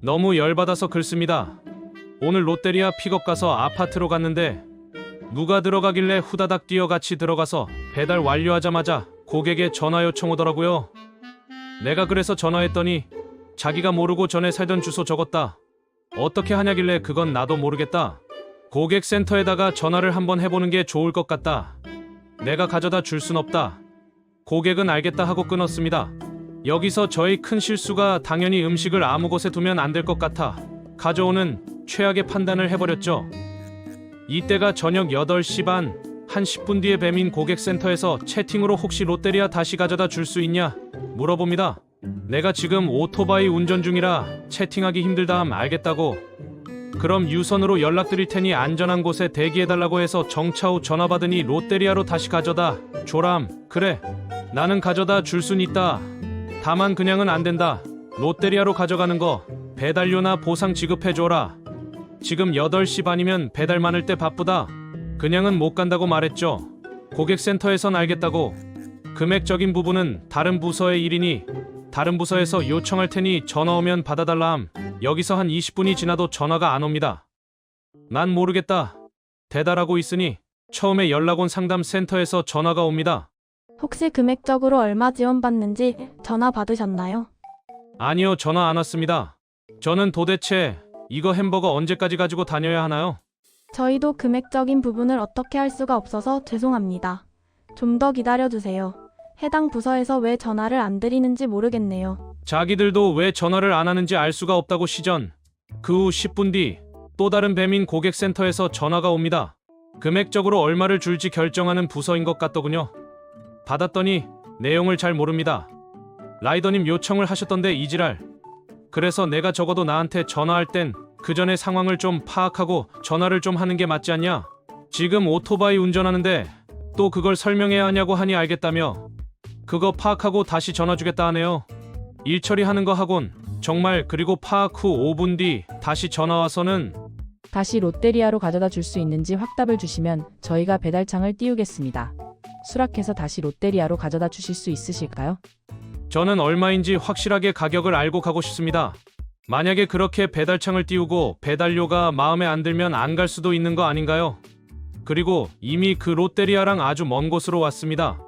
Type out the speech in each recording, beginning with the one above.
너무 열받아서 긁습니다. 오늘 롯데리아 픽업 가서 아파트로 갔는데 누가 들어가길래 후다닥 뛰어 같이 들어가서 배달 완료하자마자 고객의 전화 요청 오더라고요. 내가 그래서 전화했더니 자기가 모르고 전에 살던 주소 적었다. 어떻게 하냐길래 그건 나도 모르겠다. 고객센터에다가 전화를 한번 해보는 게 좋을 것 같다. 내가 가져다 줄 순 없다. 고객은 알겠다 하고 끊었습니다. 여기서 저의 큰 실수가 당연히 음식을 아무 곳에 두면 안 될 것 같아 가져오는 최악의 판단을 해버렸죠. 이때가 저녁 8시 반, 한 10분 뒤에 뱀인 고객센터에서 채팅으로 혹시 롯데리아 다시 가져다 줄 수 있냐 물어봅니다. 내가 지금 오토바이 운전 중이라 채팅하기 힘들다 함 알겠다고. 그럼 유선으로 연락드릴 테니 안전한 곳에 대기해달라고 해서 정차 후 전화 받으니 롯데리아로 다시 가져다 줘람. 그래. 나는 가져다 줄 순 있다. 다만 그냥은 안 된다. 롯데리아로 가져가는 거 배달료나 보상 지급해줘라. 지금 8시 반이면 배달 많을 때 바쁘다. 그냥은 못 간다고 말했죠. 고객센터에선 알겠다고. 금액적인 부분은 다른 부서의 일이니 다른 부서에서 요청할 테니 전화 오면 받아달라 함. 여기서 한 20분이 지나도 전화가 안 옵니다. 난 모르겠다. 대달하고 있으니 처음에 연락 온 상담센터에서 전화가 옵니다. 혹시 금액적으로 얼마 지원받는지 전화 받으셨나요? 아니요, 전화 안 왔습니다. 저는 도대체 이거 햄버거 언제까지 가지고 다녀야 하나요? 저희도 금액적인 부분을 어떻게 할 수가 없어서 죄송합니다. 좀 더 기다려주세요. 해당 부서에서 왜 전화를 안 드리는지 모르겠네요. 자기들도 왜 전화를 안 하는지 알 수가 없다고 시전. 그 후 10분 뒤 또 다른 배민 고객센터에서 전화가 옵니다. 금액적으로 얼마를 줄지 결정하는 부서인 것 같더군요. 받았더니 내용을 잘 모릅니다. 라이더님 요청을 하셨던데 이지랄. 그래서 내가 적어도 나한테 전화할 땐 그 전에 상황을 좀 파악하고 전화를 좀 하는 게 맞지 않냐? 지금 오토바이 운전하는데 또 그걸 설명해야 하냐고 하니 알겠다며. 그거 파악하고 다시 전화 주겠다 하네요. 일 처리하는 거 하곤 정말 그리고 파악 후 5분 뒤 다시 전화 와서는 다시 롯데리아로 가져다 줄 수 있는지 확답을 주시면 저희가 배달창을 띄우겠습니다. 수락해서 다시 롯데리아로 가져다 주실 수 있으실까요? 저는 얼마인지 확실하게 가격을 알고 가고 싶습니다. 만약에 그렇게 배달창을 띄우고 배달료가 마음에 안 들면 안 갈 수도 있는 거 아닌가요? 그리고 이미 그 롯데리아랑 아주 먼 곳으로 왔습니다.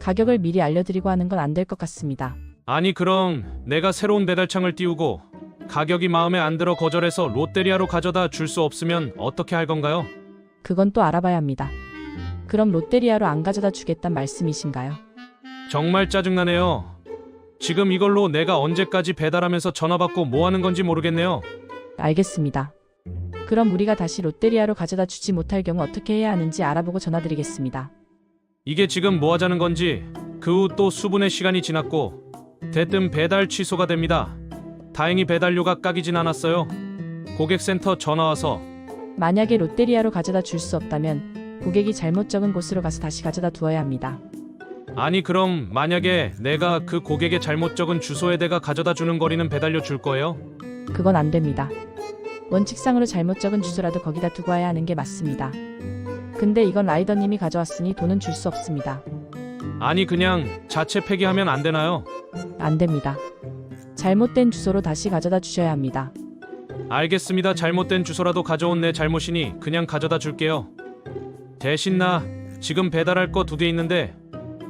가격을 미리 알려드리고 하는 건 안 될 것 같습니다. 아니 그럼 내가 새로운 배달창을 띄우고 가격이 마음에 안 들어 거절해서 롯데리아로 가져다 줄 수 없으면 어떻게 할 건가요? 그건 또 알아봐야 합니다. 그럼 롯데리아로 안 가져다 주겠단 말씀이신가요? 정말 짜증나네요. 지금 이걸로 내가 언제까지 배달하면서 전화 받고 뭐 하는 건지 모르겠네요. 알겠습니다. 그럼 우리가 다시 롯데리아로 가져다 주지 못할 경우 어떻게 해야 하는지 알아보고 전화드리겠습니다. 이게 지금 뭐 하자는 건지 그 후 또 수분의 시간이 지났고 대뜸 배달 취소가 됩니다. 다행히 배달료가 깎이진 않았어요. 고객센터 전화 와서 만약에 롯데리아로 가져다 줄 수 없다면 고객이 잘못 적은 곳으로 가서 다시 가져다 두어야 합니다. 아니 그럼 만약에 내가 그 고객의 잘못 적은 주소에다가 가져다 주는 거리는 배달료 줄 거예요? 그건 안 됩니다. 원칙상으로 잘못 적은 주소라도 거기다 두고 와야 하는 게 맞습니다. 근데 이건 라이더님이 가져왔으니 돈은 줄 수 없습니다. 아니 그냥 자체 폐기하면 안 되나요? 안 됩니다. 잘못된 주소로 다시 가져다 주셔야 합니다. 알겠습니다. 잘못된 주소라도 가져온 내 잘못이니 그냥 가져다 줄게요. 대신 나 지금 배달할 거 두 개 있는데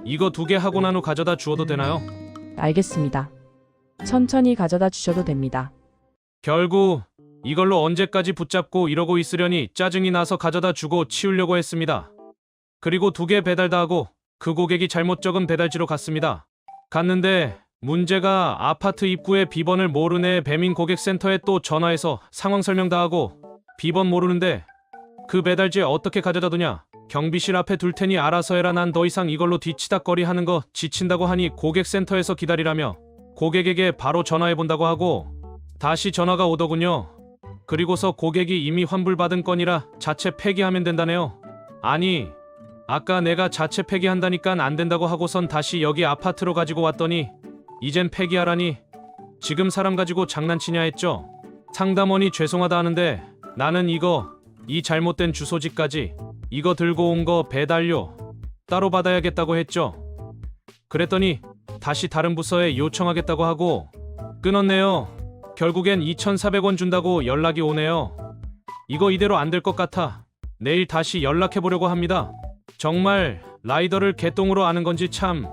이거 두 개 하고 난 후 가져다 주어도 되나요? 알겠습니다. 천천히 가져다 주셔도 됩니다. 결국 이걸로 언제까지 붙잡고 이러고 있으려니 짜증이 나서 가져다 주고 치우려고 했습니다. 그리고 두 개 배달 다 하고 그 고객이 잘못 적은 배달지로 갔습니다. 갔는데 문제가 아파트 입구에 비번을 모르네 배민 고객센터에 또 전화해서 상황 설명 다 하고 비번 모르는데 그 배달지에 어떻게 가져다 두냐? 경비실 앞에 둘 테니 알아서 해라 난 더 이상 이걸로 뒤치다거리 하는 거 지친다고 하니 고객센터에서 기다리라며 고객에게 바로 전화해 본다고 하고 다시 전화가 오더군요. 그리고서 고객이 이미 환불받은 건이라 자체 폐기하면 된다네요. 아니, 아까 내가 자체 폐기한다니깐 안 된다고 하고선 다시 여기 아파트로 가지고 왔더니 이젠 폐기하라니 지금 사람 가지고 장난치냐 했죠. 상담원이 죄송하다 하는데 나는 이거 이 잘못된 주소지까지 이거 들고 온 거 배달료 따로 받아야겠다고 했죠. 그랬더니 다시 다른 부서에 요청하겠다고 하고 끊었네요. 결국엔 2,400원 준다고 연락이 오네요. 이거 이대로 안 될 것 같아. 내일 다시 연락해 보려고 합니다. 정말 라이더를 개똥으로 아는 건지 참